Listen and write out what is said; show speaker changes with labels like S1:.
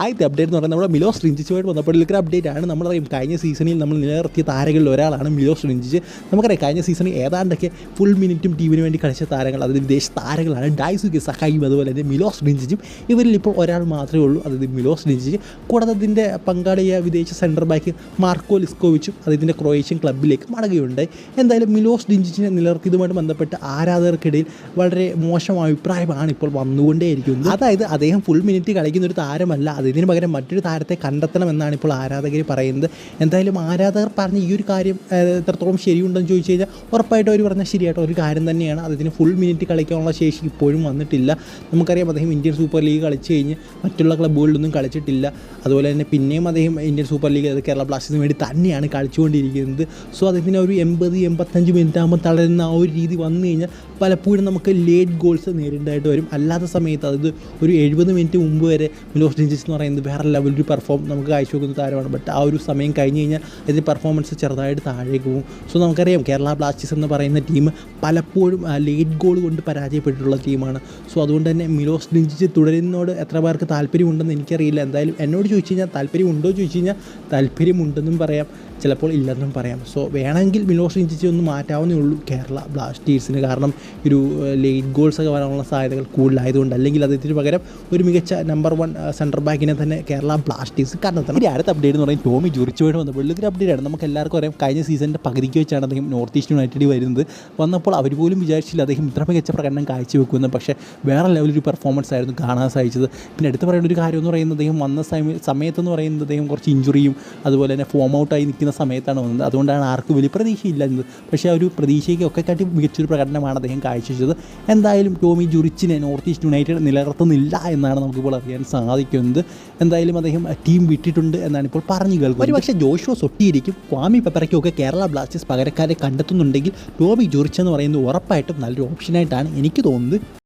S1: ആദ്യത്തെ അപ്ഡേറ്റ് എന്ന് പറയുന്നത് നമ്മുടെ മിലോസ് റിഞ്ചിച്ചുമായിട്ട് ബന്ധപ്പെട്ടിരിക്കുന്ന അപ്ഡേറ്റ് ആണ്. നമ്മളറിയാം കഴിഞ്ഞ സീസണിൽ നമ്മൾ നിലനിർത്തിയ താരങ്ങളിൽ ഒരാളാണ് മിലോസ് റിഞ്ചിച്ച് നമുക്കറിയാം കഴിഞ്ഞ സീസണിൽ ഏതാണ്ടൊക്കെ ഫുൾ മിനിറ്റും ടീമിന് വേണ്ടി കളിച്ച താരങ്ങൾ അതായത് വിദേശ താരങ്ങളാണ് ഡൈസുക്കി സഹായിയും അതുപോലെ തന്നെ മിലോസ് റിഞ്ചിച്ചും ഇവരിൽ ഇപ്പോൾ ഒരാൾ മാത്രമേ ഉള്ളൂ അതായത് മിലോസ് റിഞ്ചിച്ച് കൂടാതെ അതിന്റെ പങ്കാളിയായ വിദേശ സെന്റർ ബാക്ക് മാർക്കോ ലിസ്കോവിച്ചും അതിന്റെ ക്രൊയേഷ്യൻ ക്ലബിലേക്ക് മടങ്ങുകയുണ്ടായി എന്തായാലും മിലോസ് ഡിഞ്ചിച്ചിനെ നിലനിർത്തിയതുമായിട്ട് ബന്ധപ്പെട്ട് ആരാധകർക്കിടയിൽ വളരെ മോശം അഭിപ്രായമാണ് ഇപ്പോൾ വന്നുകൊണ്ടേയിരിക്കുന്നത്. അതായത് അദ്ദേഹം ഫുൾ മിനിറ്റ് കളിക്കുന്ന ഒരു താരമല്ല അതിന് പകരം മറ്റൊരു താരത്തെ കണ്ടെത്തണമെന്നാണ് ഇപ്പോൾ ആരാധകർ പറയുന്നത്. എന്തായാലും ആരാധകർ പറഞ്ഞ ഈ ഒരു കാര്യം എത്രത്തോളം ശരിയുണ്ടെന്ന് ചോദിച്ചു കഴിഞ്ഞാൽ ഉറപ്പായിട്ടും അവർ പറഞ്ഞാൽ ശരിയായിട്ട് ഒരു കാര്യം തന്നെയാണ്. അതിന് ഫുൾ മിനിറ്റ് കളിക്കാനുള്ള ശേഷി ഇപ്പോഴും വന്നിട്ടില്ല. നമുക്കറിയാം അദ്ദേഹം ഇന്ത്യൻ സൂപ്പർ ലീഗ് കളിച്ച് കഴിഞ്ഞ് മറ്റുള്ള ക്ലബ്ബുകളിലൊന്നും കളിച്ചിട്ടില്ല. അതുപോലെ തന്നെ പിന്നെയും അദ്ദേഹം ഇന്ത്യൻ സൂപ്പർ ലീഗ് അത് കേരള ബ്ലാസ്റ്റേഴ്സിന് വേണ്ടി തന്നെയാണ് കളിച്ചുകൊണ്ടിരിക്കുന്നത്. സോ അദ്ദേഹത്തിന് ഒരു എൺപത് എൺപത്തഞ്ച് മിനിറ്റ് ആകുമ്പോൾ തളരുന്ന ആ ഒരു രീതി വന്നു കഴിഞ്ഞാൽ പലപ്പോഴും നമുക്ക് ലേറ്റ് ഗോൾസ് നേരിടേണ്ടതായിട്ട് വരും. അല്ലാത്ത സമയത്ത് അതായത് ഒരു എഴുപത് മിനിറ്റ് മുമ്പ് വരെ മിലോസ് ഡിഞ്ചിസ് എന്ന് പറയുന്നത് വേറെ ലെവൽ ഒരു പെർഫോം നമുക്ക് കാഴ്ചവെക്കുന്ന താരമാണ്. ബട്ട് ആ ഒരു സമയം കഴിഞ്ഞ് കഴിഞ്ഞാൽ അതിന്റെ പെർഫോമൻസ് ചെറുതായിട്ട് താഴേക്ക് പോകും. സോ നമുക്കറിയാം കേരള ബ്ലാസ്റ്റേഴ്സ് എന്ന് പറയുന്ന ടീം പലപ്പോഴും ലേറ്റ് ഗോൾ കൊണ്ട് പരാജയപ്പെട്ടിട്ടുള്ള ടീമാണ് സോ അതുകൊണ്ട് തന്നെ മിലോസ് ഡിഞ്ചിച്ച് തുടരുന്നതിനോട് എത്ര പേർക്ക് താല്പര്യമുണ്ടെന്ന് എനിക്കറിയില്ല. എന്തായാലും എന്നോട് ചോദിച്ചു കഴിഞ്ഞാൽ താല്പര്യമുണ്ടോ ചോദിച്ചു കഴിഞ്ഞാൽ താല്പര്യമുണ്ടെന്നും പറയാം. ചിലപ്പോൾ ഇല്ലെന്നും പറയാം. സോ വേണമെങ്കിൽ മിലോസ് ഡിഞ്ചിച്ച് ഒന്ന് മാറ്റാവുന്നേ ഉള്ളൂ കേരള ബ്ലാസ്റ്റേഴ്സിന് കാരണം ഒരു ലേറ്റ് ഗോൾസ് ഒക്കെ വരാനുള്ള സാധ്യതകൾ കൂടുതലായതുകൊണ്ട്. അല്ലെങ്കിൽ അതിന് പകരം ഒരു മികച്ച നമ്പർ വൺ സെന്റർ ബാക്കിനെ തന്നെ കേരള ബ്ലാസ്റ്റേഴ്സ് കണ്ടെത്തണം. ഈ അടുത്ത അപ്ഡേറ്റ് എന്ന് പറയുന്നത് ടോമി ജുറിച്ചുമായിട്ട് വന്നപ്പോൾ വലിയൊരു അപ്ഡേറ്റ് ആണ്. നമുക്ക് എല്ലാവർക്കും അറിയാം കഴിഞ്ഞ സീസണിന്റെ പകുതിക്ക് വെച്ചാണ് അദ്ദേഹം നോർത്ത് ഈസ്റ്റ് യുണൈറ്റഡ് വരുന്നത്. വന്നപ്പോൾ അവർ പോലും വിചാരിച്ചില്ല അദ്ദേഹം ഇത്ര മികച്ച പ്രകടനം കാഴ്ചവെക്കുമെന്ന്. പക്ഷേ വേറെ ലെവലൊരു പെർഫോമൻസ് ആയിരുന്നു കാണാൻ സാധിച്ചത്. പിന്നെ എടുത്ത് പറയേണ്ട ഒരു കാര്യം എന്ന് പറയുന്നത് അദ്ദേഹം വന്ന സമയ സമയത്തെന്ന് പറയുന്നത് അദ്ദേഹം കുറച്ച് ഇഞ്ചുറിയും അതുപോലെ തന്നെ ഫോം ഔട്ടായി നിൽക്കുന്ന സമയത്താണ് വന്നത്. അതുകൊണ്ടാണ് ആർക്കും വലിയ പ്രതീക്ഷയില്ലായിരുന്നത് പക്ഷേ ആ ഒരു പ്രതീക്ഷയ്ക്കൊക്കെ കാട്ടി മികച്ചൊരു പ്രകടനമാണ് അദ്ദേഹം കാഴ്ചവെച്ചത്. എന്തായാലും ടോമി ജുറിച്ചിനെ നോർത്ത് ഈസ്റ്റ് യുണൈറ്റഡ് നിലനിർത്തുന്നില്ല എന്നാണ് നമുക്കിപ്പോൾ അറിയാൻ സാധിക്കുന്നത്. എന്തായാലും അദ്ദേഹം ടീം വിട്ടിട്ടുണ്ട് എന്നാണ് ഇപ്പോൾ പറഞ്ഞു കേൾക്കുന്നത്. ഒരു പക്ഷേ ജോഷുവ സൊട്ടിയിരിക്കും ക്വാമി പെപ്പറയ്ക്കും ഒക്കെ കേരള ബ്ലാസ്റ്റേഴ്സ് പകരക്കാരെ കണ്ടെത്തുന്നുണ്ടെങ്കിൽ ടോമി ജുറിച്ച് എന്ന് പറയുന്നത് ഉറപ്പായിട്ടും നല്ലൊരു ഓപ്ഷനായിട്ടാണ് എനിക്ക് തോന്നുന്നത്.